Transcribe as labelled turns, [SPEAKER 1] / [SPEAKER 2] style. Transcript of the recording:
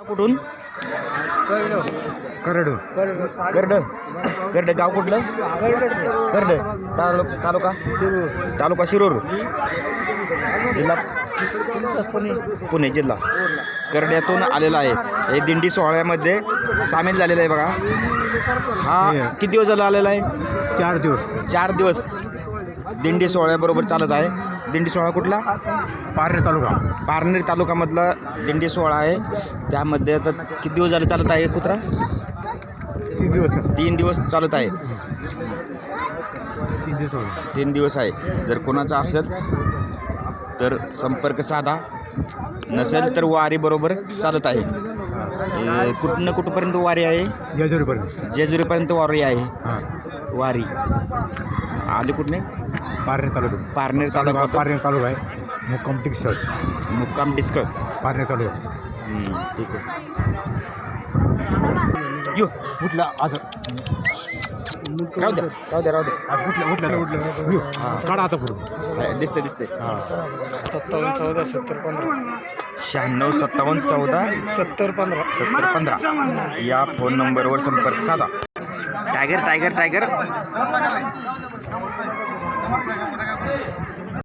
[SPEAKER 1] कुठून?
[SPEAKER 2] करड.
[SPEAKER 1] कर्ड. कर्ड गाव कुठलं? कर्ड. तालुक तालुका? तालुका शिरूर. जिल्हा? पुणे. जिल्हा. कर्ड्यातून आलेला आहे. हे दिंडी सोहळ्यामध्ये सामील झालेलं आहे बघा. हा. किती दिवस झाला आलेला आहे?
[SPEAKER 2] चार दिवस.
[SPEAKER 1] चार दिवस. दिंडी सोहळ्याबरोबर चालत आहे. दिंडी सोहळा कुठला?
[SPEAKER 2] पारणे तालुका.
[SPEAKER 1] पारनेर तालुक्यामधला दिंडी सोहळा आहे. त्यामध्ये आता किती दिवस झाले चालत आहे कुत्रा?
[SPEAKER 2] तीन दिवस.
[SPEAKER 1] तीन दिवस चालत आहे.
[SPEAKER 2] तीन दिवस.
[SPEAKER 1] तीन दिवस आहे. जर कोणाचा असेल तर संपर्क साधा. नसेल तर वारी बरोबर चालत आहे. ए, कुठनं कुठपर्यंत वारी आहे?
[SPEAKER 2] जेजुरीपर्यंत.
[SPEAKER 1] जेजुरीपर्यंत वारी आहे. वारी. आली कुठने?
[SPEAKER 2] पारणे तालुका.
[SPEAKER 1] पारनेर
[SPEAKER 2] तालुका. पारणे तालुका आहे. मुक्काम टिकसळ
[SPEAKER 1] मुक्काम डिस्कळ.
[SPEAKER 2] पारणे तालुका.
[SPEAKER 1] हम्म, ठीक आहे. यो
[SPEAKER 2] कुठला असं
[SPEAKER 1] राहू द्या राहू द्या राहू द्या.
[SPEAKER 2] आज कुठल्या कुठल्या यो,
[SPEAKER 1] हां.
[SPEAKER 2] काढा आता पुढून.
[SPEAKER 1] हा, दिसते दिसते
[SPEAKER 2] हां.
[SPEAKER 3] सत्तावन्न चौदा सत्तर पंधरा.
[SPEAKER 1] शहाण्णव सत्तावन्न चौदा.
[SPEAKER 3] सत्तर पंधरा.
[SPEAKER 1] सत्तर पंधरा. या फोन नंबरवर संपर्क साधा. Tiger tiger tiger.